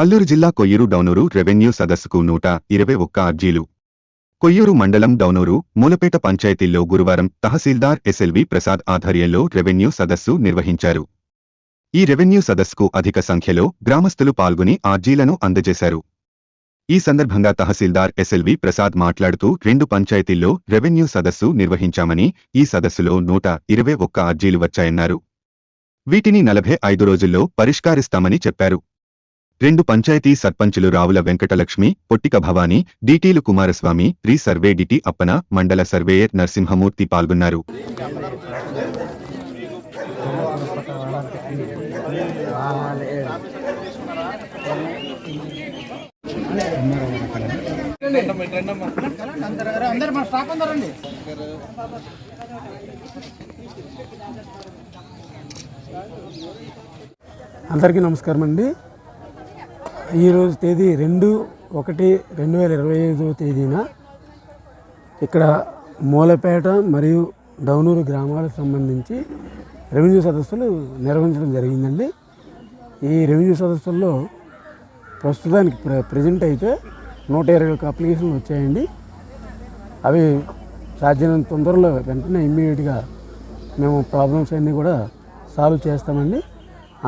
అల్లూరు జిల్లా కొయ్యూరు డౌనూరు రెవెన్యూ సదస్సుకు నూట ఇరవై ఒక్క అర్జీలు. కొయ్యూరు మండలం డౌనూరు మూలపేట పంచాయతీల్లో గురువారం తహసీల్దార్ ఎస్ఎల్వి ప్రసాద్ ఆధ్వర్యంలో రెవెన్యూ సదస్సు నిర్వహించారు. ఈ రెవెన్యూ సదస్సుకు అధిక సంఖ్యలో గ్రామస్తులు పాల్గొని అర్జీలను అందజేశారు. ఈ సందర్భంగా తహసీల్దార్ ఎస్ఎల్వి ప్రసాద్ మాట్లాడుతూ రెండు పంచాయతీల్లో రెవెన్యూ సదస్సు నిర్వహించామని ఈ సదస్సులో నూట ఇరవై ఒక్క అర్జీలు వచ్చాయన్నారు. వీటిని నలభై ఐదు రోజుల్లో పరిష్కారిస్తామని చెప్పారు. రెండు పంచాయతీ సర్పంచులు Ravula Venkatalakshmi Pottika Bhavani డీటీలు Kumaraswamy re survey DT Appana mandal surveyor Narasimhamurthy పాల్గొన్నారు. అందరికీ నమస్కారం అండి ఈరోజు తేదీ రెండు ఒకటి రెండు వేల ఇరవై ఐదో తేదీన ఇక్కడ మూలపేట మరియు డౌనూరు గ్రామాలకు సంబంధించి రెవెన్యూ సదస్సులు నిర్వహించడం జరిగిందండి. ఈ రెవెన్యూ సదస్సుల్లో ప్రస్తుతానికి ప్ర ప్రజెంట్ అయితే నూట ఇరవై ఒక అప్లికేషన్లు వచ్చాయండి. అవి సాధ్యమైనంత తొందరలో వెంటనే ఇమ్మీడియట్గా మేము ప్రాబ్లమ్స్ అన్నీ కూడా సాల్వ్ చేస్తామండి.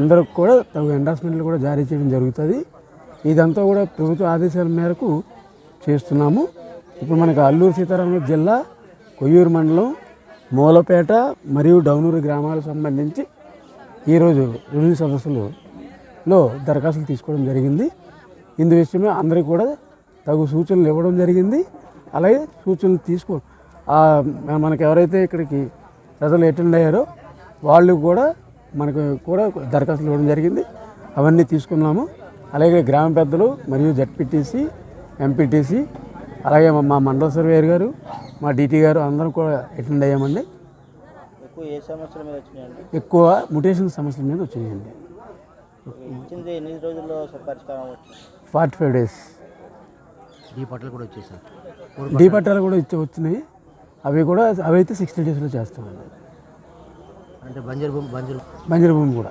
అందరికి కూడా తగు ఎండార్స్మెంట్లు కూడా జారీ చేయడం జరుగుతుంది. ఇదంతా కూడా ప్రభుత్వ ఆదేశాల మేరకు చేస్తున్నాము. ఇప్పుడు మనకు అల్లూరు సీతారామరాజు జిల్లా కొయ్యూరు మండలం మూలపేట మరియు డౌనూరు గ్రామాలకు సంబంధించి ఈరోజు రెవెన్యూ సదస్సులలో దరఖాస్తులు తీసుకోవడం జరిగింది. ఇందు విషయమే అందరికీ కూడా తగు సూచనలు ఇవ్వడం జరిగింది. అలాగే సూచనలు తీసుకో మనకు ఎవరైతే ఇక్కడికి ప్రజలు అటెండ్ అయ్యారో వాళ్ళు కూడా మనకు కూడా దరఖాస్తులు ఇవ్వడం జరిగింది. అవన్నీ తీసుకున్నాము. అలాగే గ్రామ పెద్దలు మరియు జడ్పీటీసీ ఎంపీటీసీ అలాగే మా- మా మండల సర్వేయర్ గారు మా డీటీ గారు అందరం కూడా అటెండ్ అయ్యామండి. ఎక్కువ ఏ సమస్యల మీద వచ్చినాయండి? Forty five days. డీ పట్టలు కూడా వచ్చేసారు డీ పట్టాలు. కూడా ఇచ్చి వచ్చినాయి. అవి కూడా అవి అయితే సిక్స్టీ డేస్లో చేస్తామండి. అంటే బంజరు భూమి బంజరు బంజరు భూమి కూడా.